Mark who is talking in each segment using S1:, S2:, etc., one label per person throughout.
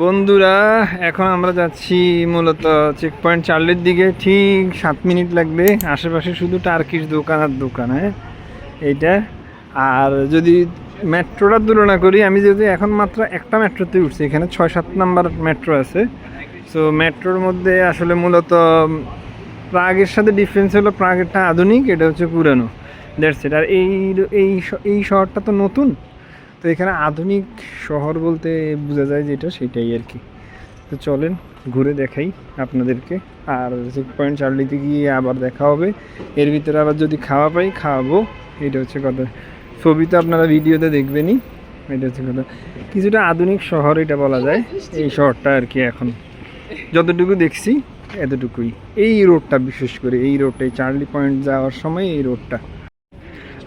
S1: বন্ধুরা, এখন আমরা যাচ্ছি মূলত চেক পয়েন্ট চার্লির দিকে। ঠিক সাত মিনিট লাগবে। আশেপাশে শুধু টার্কিশ দোকান আর দোকান হ্যাঁ? এইটা। আর যদি মেট্রোটার তুলনা করি, আমি যদি এখন মাত্র একটা মেট্রোতে উঠছি, এখানে ছয় সাত নাম্বার মেট্রো আছে। সো মেট্রোর মধ্যে আসলে মূলত প্রাগের সাথে ডিফারেন্স হলো প্রাগেরটা আধুনিক, এটা হচ্ছে পুরানো। দ্যাটস আর এই এই এই শহরটা তো নতুন। তো এখানে আধুনিক শহর বলতে বোঝা যায় যেটা সেটাই আর কি। তো চলেন ঘুরে দেখাই আপনাদেরকে। আর চেক পয়েন্ট চার্লিতে গিয়ে আবার দেখা হবে। এর ভিতরে আবার যদি খাওয়া পাই, খাওয়াবো। এটা হচ্ছে কথা। ছবি তো আপনারা ভিডিওতে দেখবেনই। এটা হচ্ছে কথা। কিছুটা আধুনিক শহর এটা বলা যায়। এই শহরটা আর কি এখন। যতটুকু দেখছি, এতটুকুই। এই রোডটা বিশেষ করে, এই রোডটা এই চার্লি পয়েন্ট যাওয়ার সময় এই রোডটা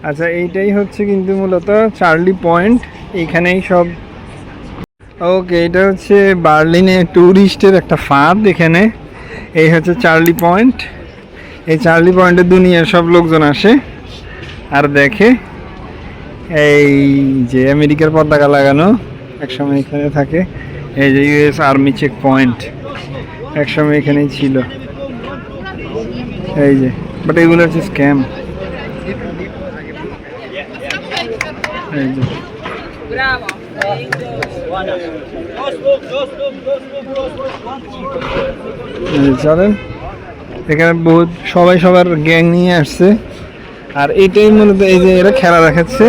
S1: আচ্ছা এইটাই হচ্ছে কিন্তু মূলত চার্লি পয়েন্ট এইখানেই সব। ওকে এটা হচ্ছে বার্লিনে ট্যুরিস্টের একটা ফাঁদ এখানে। এই হচ্ছে চার্লি পয়েন্ট। এই চার্লি পয়েন্টে দুনিয়ার সব লোকজন আসে আর দেখে। এই যে আমেরিকার পতাকা লাগানো, একসময় এখানে থাকে। এই যে ইউএস আর্মি চেক পয়েন্ট একসময় এখানেই ছিল। এই যে বাট এগুলো হচ্ছে স্ক্যাম এই যে।
S2: Bravo.
S1: চলেন। এখানে বহুত সবাই সবার গ্যাং নিয়ে আসছে। আর এটাই মূলত এই যে এরা খেলা দেখাচ্ছে।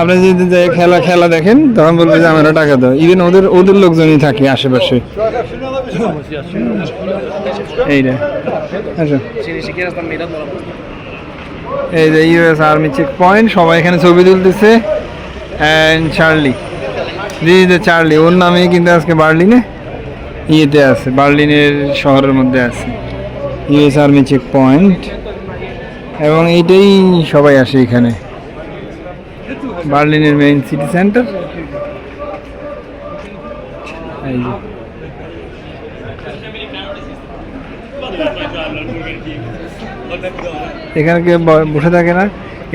S1: আপনি যদি খেলা খেলা দেখেন, তখন বলবে যে আমরা টাকা দাও। ইভেন ওদের ওদের লোকজনই থাকে আশেপাশে। এইটা আচ্ছা এই যে ইউএস আর্মি চেক পয়েন্ট সবাই এখানে ছবি তুলতেছে। অ্যান্ড চার্লি জি যে চার্লি ওর নামে কিন্তু আজকে বার্লিনে ইয়েতে আছে, বার্লিনের শহরের মধ্যে আছে। ইউএস আর্মি চেক পয়েন্ট এবং এইটাই সবাই আসে এখানে। বার্লিনের মেইন সিটি সেন্টার এখানে কেউ বসে থাকে না?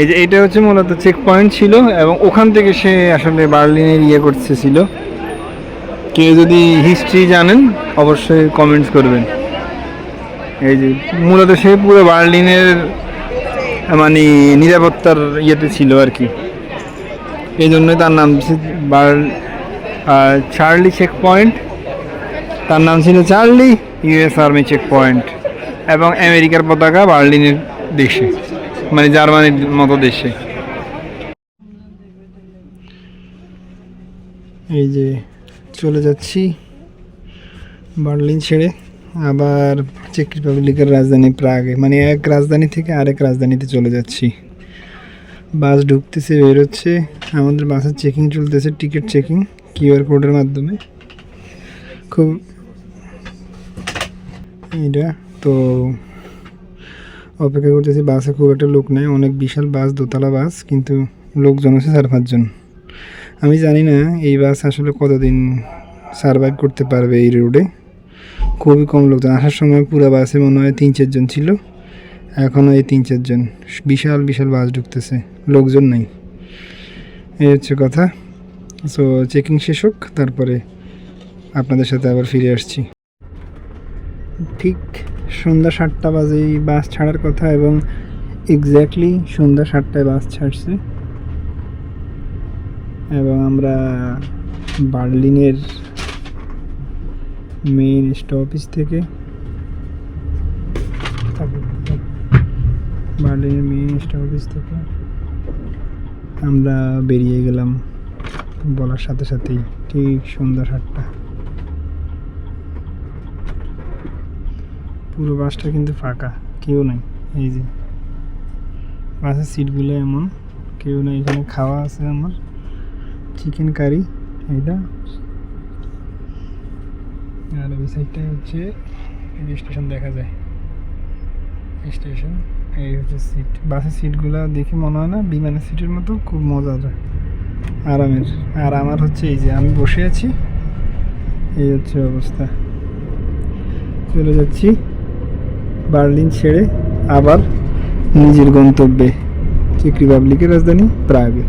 S1: এই যে এটা হচ্ছে মূলত চেক পয়েন্ট ছিল এবং ওখান থেকে সে আসলে বার্লিনের ইয়ে করতেছিল। কেউ যদি হিস্ট্রি জানেন, অবশ্যই কমেন্টস করবেন। এই যে মূলত সে পুরো বার্লিনের মানে নিরাপত্তার ইয়েতে ছিল আর কি। এই জন্যই তার নাম বার চার্লি চেক পয়েন্ট তার নাম ছিল Charlie US army check point এবং আমেরিকার পতাকা বার্লিনের দেশে। মানে জার্মানির মতো দেশে। এই যে চলে যাচ্ছি বার্লিন ছেড়ে। আবার চেক রিপাবলিকের রাজধানী প্রাগে। মানে এক রাজধানী থেকে আরেক রাজধানীতে চলে যাচ্ছি। বাস ঢুকতেছে, বেরোচ্ছে। আমাদের বাসের চেকিং চলতেছে, টিকিট চেকিং কিউআর কোডের মাধ্যমে। খুব এটা তো অপেক্ষা করতেছি, বাসে খুব একটা লোক নেই, অনেক বিশাল বাস, দোতলা বাস, কিন্তু লোকজন আছে চার পাঁচজন। আমি জানি না এই বাস আসলে কতদিন সারভাইভ করতে পারবে এই রোডে খুবই কম লোকজন। আসার সময় পুরো বাসে মনে হয় তিন চারজন ছিল। এখনও এই তিন চারজন। বিশাল বিশাল বাস ঢুকতেছে। লোকজন নেই। এই হচ্ছে কথা। সো চেকিং শেষ হোক, তারপরে আপনাদের সাথে আবার ফিরে আসছি। ঠিক সন্ধ্যা সাতটা বাজেই বাস ছাড়ার কথা এবং এক্স্যাক্টলি সন্ধ্যা সাতটায় বাস ছাড়ছে। এবং আমরা বার্লিনের মেইন স্টপেজ থেকে বার্লিনের মেইন স্টপেজ থেকে আমরা বেরিয়ে গেলাম বলার সাথে সাথেই, ঠিক সন্ধ্যা সাতটা। পুরো বাসটা কিন্তু ফাঁকা, কেউ নাই, এই যে। বাসের সিটগুলো এমন, কেউ নাই, এখানে খাওয়া আছে আমার। চিকেন কারি এইটা। আর ওই সাইডটা হচ্ছে স্টেশন দেখা যায়। স্টেশন, এই হচ্ছে সিট। বাসের সিটগুলো দেখে মনে হয় না, বিমানের সিটের মতো খুব মজা মজার আরামের। আর আমার হচ্ছে এই যে, আমি বসে আছি। এই হচ্ছে অবস্থা। চলে যাচ্ছি। বার্লিন ছেড়ে আবার নিজের গন্তব্যে চেক রিপাবলিকের রাজধানী প্রাগে।